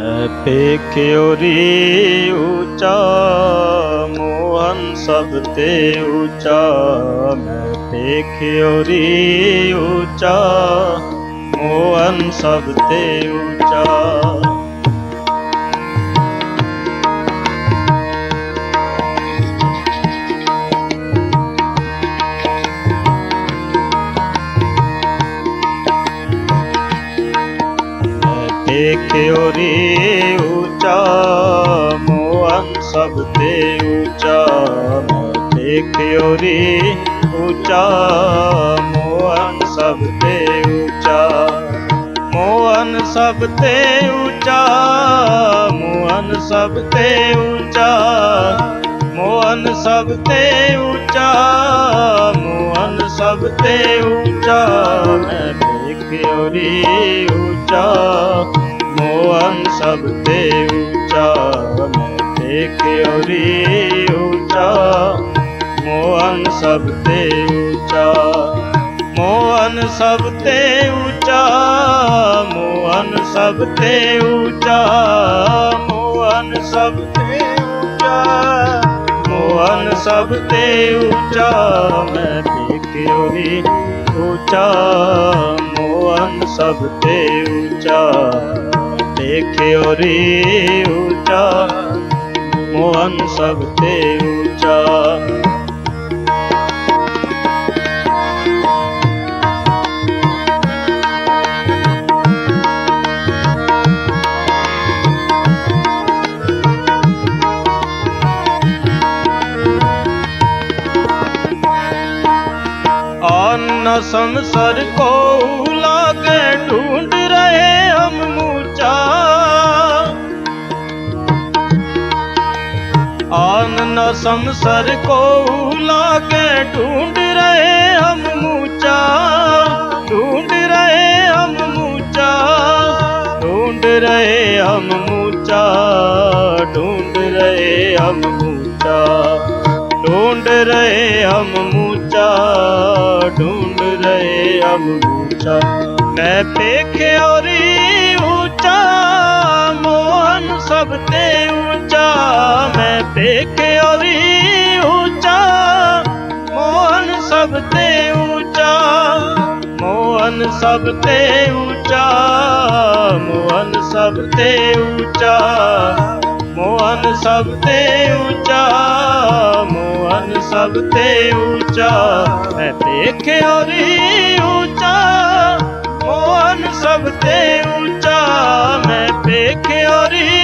ਮੈਂ ਪੇਖਿਓਰੀ ਉੱਚਾ ਮੋਹਨ ਸਭ ਤੇ ਉੱਚਾ। ਮੈਂ ਪੇਖਿਓਰੀ ਉੱਚਾ ਮੋਹਨ ਸਭ ਤੇ ਉੱਚਾ। ਦੇਖਿਓ ਰੇ ਉੱਚਾ ਮੋਹਨ ਸਭ ਤੇ ਉੱਚਾ। ਮੈਂ ਦੇਖਿਓ ਰੇ ਉੱਚਾ ਮੋਹਨ ਸਭ ਤੇ ਉੱਚਾ। ਮੋਹਨ ਸਭ ਤੇ ਉੱਚਾ, ਮੋਹਨ ਸਭ ਤੇ ਉੱਚਾ। ਮੋਹਨ ਸਭ ਤੇ ਉੱਚਾ, ਮੋਹਨ ਸਭ ਤੇ ਉੱਚਾ। ਮੈਂ ਦੇਖਿਓ ਰੇ ਉੱਚਾ। ਮੋਹਨ ਸਭ ਤੇ ਉੱਚਾ, ਮੈਂ ਦੇਖਿਓ ਰੇ ਉੱਚਾ। ਮੋਹਨ ਸਭ ਤੇ ਉੱਚਾ ਮੋਹਨ ਸਭ ਤੇ ਉੱਚਾ ਮੋਹਨ ਸਭ ਤੇ ਉੱਚਾ ਮੋਹਨ ਸਭ ਤੇ ਉੱਚਾ ਮੋਹਨ ਸਭ ਤੇ ਉੱਚਾ, ਮੈਂ ਦੇਖਿਓ ਰੇ ਉੱਚਾ ਮੋਹਨ ਸਭ ਤੇ ਉੱਚਾ। ਦੇਖਿਓ ਰੇ ਉੱਚਾ ਮੋਹਨ ਸਭ ਤੇ ਉੱਚਾ। ਆਨ ਸੰਸਰ ਕੋ ਲਾਗੇ ਢੂੰਡ ਰਹੇ ਹਮ आन न संसर को लागे ढूंढ रहे हम मूचा ढूंढ रहे हम मूचा ढूंढ रहे हम मूचा ढूंढ रहे हम मूचा ढूंढ रहे हम मूचा ढूंढ रहे हम मूचा मैं पेखे और ऊंचा ਸਭ ਤੇ ਉੱਚਾ, ਮੈਂ ਪੇਖਿਓ ਵੀ ਉੱਚਾ। ਮੋਹਨ ਸਭ ਤੇ ਉੱਚਾ, ਮੋਹਨ ਸਭ ਤੇ ਉੱਚਾ, ਮੋਹਨ ਸਭ ਤੇ ਉੱਚਾ, ਮੋਹਨ ਸਭ ਤੇ ਉੱਚਾ, ਮੋਹਨ ਸਭ ਤੇ ਉੱਚਾ। ਮੈਂ ਦੇਖਿਓ ਰੀ ਉੱਚਾ, ਮੋਹਨ ਸਭ ਤੇ ਉੱਚਾ, ਮੈਂ ਦੇਖਿਓ ਰੀ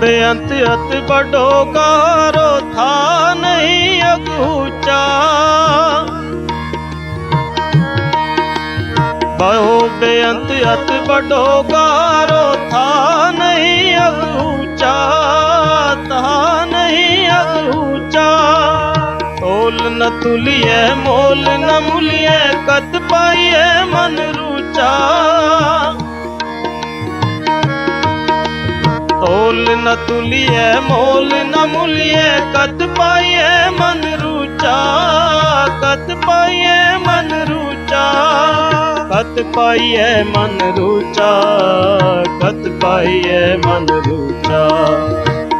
बेअंत अत बड़ो गारो था नहीं अगूचा बहु बेअंत अत बड़ो गारो था नहीं अगूचा था नहीं अगूचा तोल न तुलिए, मोल न मुलिए कत पाइए मन ਤੋਲ ਨ ਤੁਲੀਏ ਮੋਲ ਨ ਮੁਲੀਏ ਕਤ ਪਾਈਏ ਮਨ ਰੂਚਾ ਕਤ ਪਾਈਏ ਮਨ ਰੂਚਾ ਕਤ ਪਾਈਏ ਮਨ ਰੂਚਾ ਕਤ ਪਾਈਏ ਮਨ ਰੂਚਾ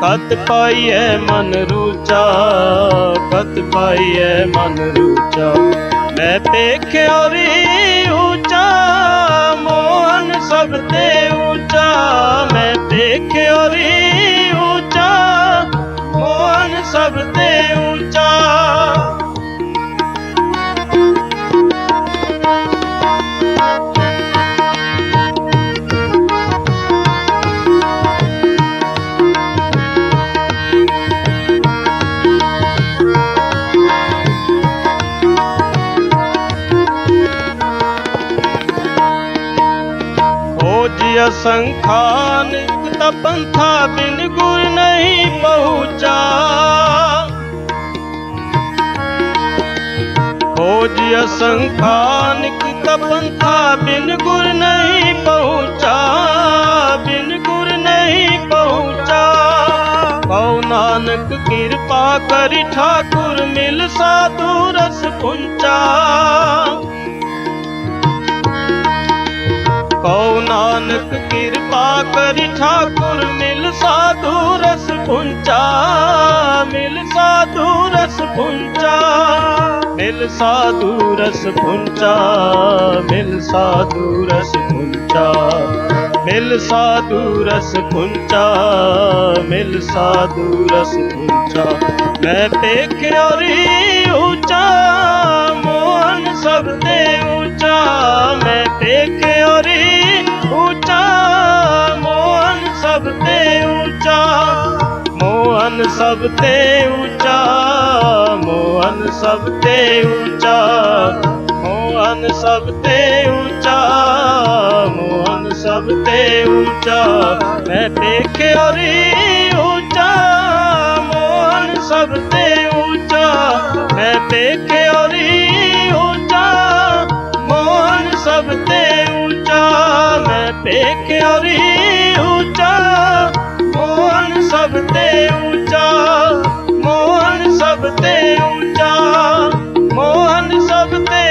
ਕਤ ਪਾਈਏ ਮਨ ਰੂਚਾ ਕਤ ਪਾਈਏ ਮਨ ਰੂਚਾ ਮੈਂ ਦੇਖਿਓ ਰੀ ਸਭ ਤੇ ਉੱਚਾ ਮੈਂ ਦੇਖਿਓ ਰੀ ਉੱਚਾ। ਮੋਹਨ ਸਭ ਜੀ ਅਸੰਖਾਨ ਇਕਤਾ ਪੰਥਾ ਬਿਨ ਗੁਰ ਨਹੀਂ ਪਹੁੰਚਾ। ਹੋਜ ਅਸੰਖਾਨ ਇਕਤਾ ਪੰਥਾ ਬਿਨ ਗੁਰ ਨਹੀਂ ਪਹੁੰਚਾ। ਬਿਨ ਗੁਰ ਨਹੀਂ ਪਹੁੰਚਾ। ਪਉ ਨਾਨਕ ਕਿਰਪਾ ਕਰਿ ਠਾਕੁਰ, ਮਿਲ ਸਾਧੂ ਰਸ ਪੁੰਚਾ। ਕਉ ਨਾਨਕ ਕਿਰਪਾ ਕਰੀ ਠਾਕੁਰ, ਮਿਲ ਸਾਧੂ ਰਸ ਪੁੰਚਾ, ਮਿਲ ਸਾਧੂ ਰਸ ਪੁੰਚਾ, ਮਿਲ ਸਾਧੂ ਰਸ ਪੁੰਚਾ, ਮਿਲ ਸਾਧੂ ਰਸ ਪੁੰਚਾ, ਮਿਲ ਸਾਧੂ ਰਸ ਪੁੰਚਾ, ਮਿਲ ਸਾਧੂ ਰਸ ਪੁੰਚਾ। ਮੈਂ ਦੇਖਿਆ ਰੀ ਉੱਚਾ ਸਭ ਤੇ ਉੱਚਾ ਮੈਂ ਦੇਖਿਆ ਰੀ ਉੱਚਾ ਮੋਹਨ ਸਭ ਤੇ ਉੱਚਾ। ਮੋਹਨ ਸਭ ਤੇ ਉੱਚਾ। ਮੋਹਨ ਸਭ ਤੇ ਉੱਚਾ। ਮੋਹਨ ਸਭ ਤੇ ਉੱਚਾ। ਮੋਹਨ ਸਭ ਤੇ ਉੱਚਾ। ਮੈਂ ਦੇਖਿਆ ਉੱਚਾ ਮੋਹਨ ਸਭ ਤੇ ਉੱਚਾ। ਮੈਂ ਦੇਖਿਆ ਸਭ ਤੇ ਉੱਚਾ, ਮੈਂ ਦੇਖਿਆ ਰੀ ਉੱਚਾ। ਮੋਹਨ ਸਭ ਤੇ ਉੱਚਾ, ਮੋਹਨ ਸਭ ਤੇ ਉੱਚਾ। ਮੋਹਨ ਸਭ ਤੇ